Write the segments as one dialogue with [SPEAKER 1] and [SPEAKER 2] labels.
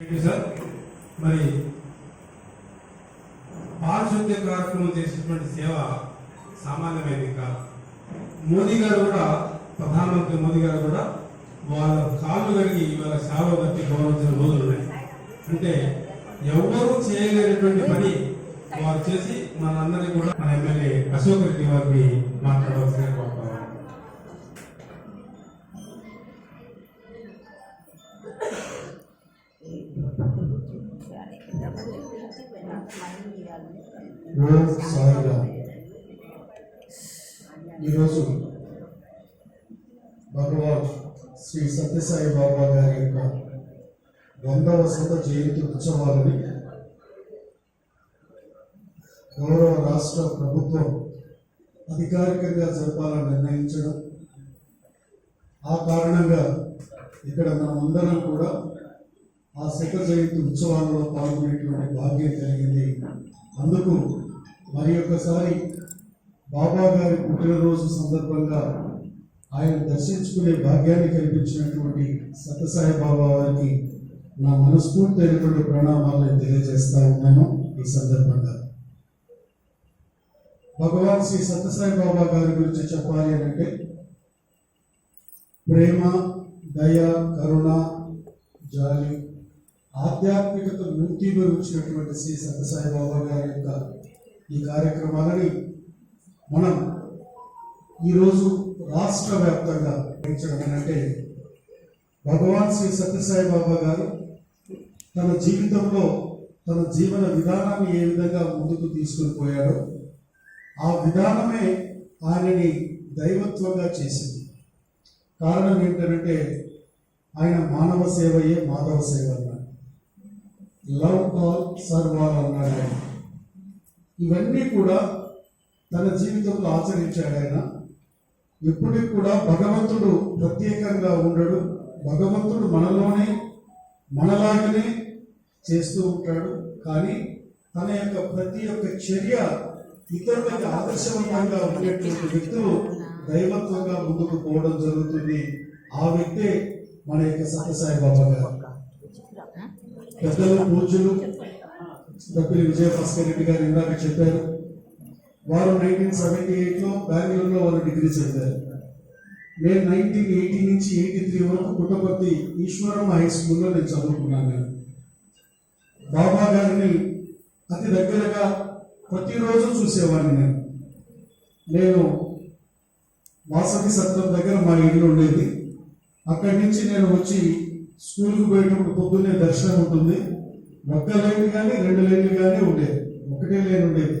[SPEAKER 1] Sir మరి పారిశుద్ధ్య కార్యక్రమం చేసినటువంటి సేవ సామాన్యమైనది కాదు. మోదీ గారు కూడా ప్రధానమంత్రి మోదీ గారు కూడా వాళ్ళ కాళ్ళు కడిగి వాళ్ళ సేవ బట్టి గౌరవించిన రోజులు ఉన్నాయి. అంటే ఎవరు చేయలేనటువంటి పని వారు చేసి మనందరినీ కూడా మన ఎమ్మెల్యే అశోక్ రెడ్డి వారిని మాట్లాడవలసిన
[SPEAKER 2] ఓం సాయిరామ్ ఈరోజు భగవాన్ శ్రీ సత్యసాయి బాబా గారి యొక్క వందవ శత జయంతి ఉత్సవాలని గౌరవ రాష్ట్ర ప్రభుత్వం అధికారికంగా జరపాలని నిర్ణయించడం. ఆ కారణంగా ఇక్కడ మనమందరం కూడా ఆ శిఖర జయంతి ఉత్సవాల్లో పాల్గొనేటువంటి భాగ్యం కలిగింది. అందుకు మరి ఒక్కసారి బాబా గారి పుట్టినరోజు సందర్భంగా ఆయన దర్శించుకునే భాగ్యాన్ని కల్పించినటువంటి సత్యసాయి బాబా వారికి నా మనస్ఫూర్తైనటువంటి ప్రణామాలను తెలియజేస్తా ఉన్నాను ఈ సందర్భంగా. భగవాన్ శ్రీ సత్యసాయి బాబా గారి గురించి చెప్పాలి అంటే ప్రేమ దయ కరుణ జాలి ఆధ్యాత్మికత మూర్తిగా వచ్చినటువంటి శ్రీ సత్యసాయి బాబా గారి యొక్క ఈ కార్యక్రమాలని మనం ఈరోజు రాష్ట్ర వ్యాప్తంగా పెంచడం అంటే భగవాన్ శ్రీ సత్యసాయి బాబా గారు తన జీవితంలో తన జీవన విధానాన్ని ఏ విధంగా ముందుకు తీసుకుని పోయాడో ఆ విధానమే ఆయనని దైవత్వంగా చేసింది. కారణం ఏంటంటే ఆయన మానవ సేవయే మాధవ సేవ లవ్ ఆల్ సర్వ్ ఆల్ అన్నాడు ఆయన. ఇవన్నీ కూడా తన జీవితంలో ఆచరించాడు ఆయన. ఎప్పటికి కూడా భగవంతుడు ప్రత్యేకంగా ఉండడు. భగవంతుడు మనలోనే మనలాగనే చేస్తూ ఉంటాడు. కానీ తన యొక్క ప్రతి ఒక్క చర్య ఇతరులకు ఆదర్శవంతంగా ఉండేటువంటి వ్యక్తులు దైవత్వంగా ముందుకు పోవడం జరుగుతుంది. ఆ వ్యక్తే మన యొక్క సత్యసాయి బాబా గారు. పెద్దలు పూజలు డబ్బులు విజయభాస్కర్ రెడ్డి గారు ఇందాక చెప్పారు. వారు నైన్టీన్ సెవెంటీ ఎయిట్లో బెంగళూరులో వారు డిగ్రీ చదివారు. నేను నైన్టీన్ ఎయిటీ నుంచి ఎయిటీ త్రీ వరకు పుట్టపర్తి ఈశ్వరం హై స్కూల్లో నేను చదువుకున్నాను. నేను బాబా గారిని అతి దగ్గరగా ప్రతిరోజు చూసేవాడిని నేను. నేను వాసవి సత్రం దగ్గర మా ఇల్లు ఉండేది. అక్కడి నుంచి నేను వచ్చి స్కూల్కి పోయేటప్పుడు పొద్దున్నే దర్శనం ఉంటుంది. ఒక్క లైన్ కానీ రెండు లైన్లు కానీ ఉండేది. ఒకటే లైన్ ఉండేది.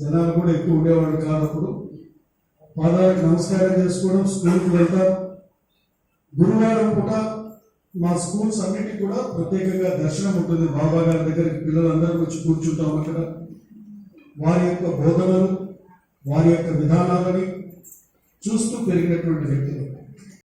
[SPEAKER 2] జనాలు కూడా ఎక్కువ ఉండేవాళ్ళు కానప్పుడు పాదాలకు నమస్కారం చేసుకోవడం స్కూల్కి వెళ్తాం. గురువారం పూట మా స్కూల్స్ అన్నిటికీ కూడా ప్రత్యేకంగా దర్శనం ఉంటుంది. బాబా గారి దగ్గరికి పిల్లలందరూ వచ్చి కూర్చుంటాం అక్కడ. వారి యొక్క బోధనలు వారి యొక్క విధానాలని చూస్తూ పెరిగినటువంటి వ్యక్తులు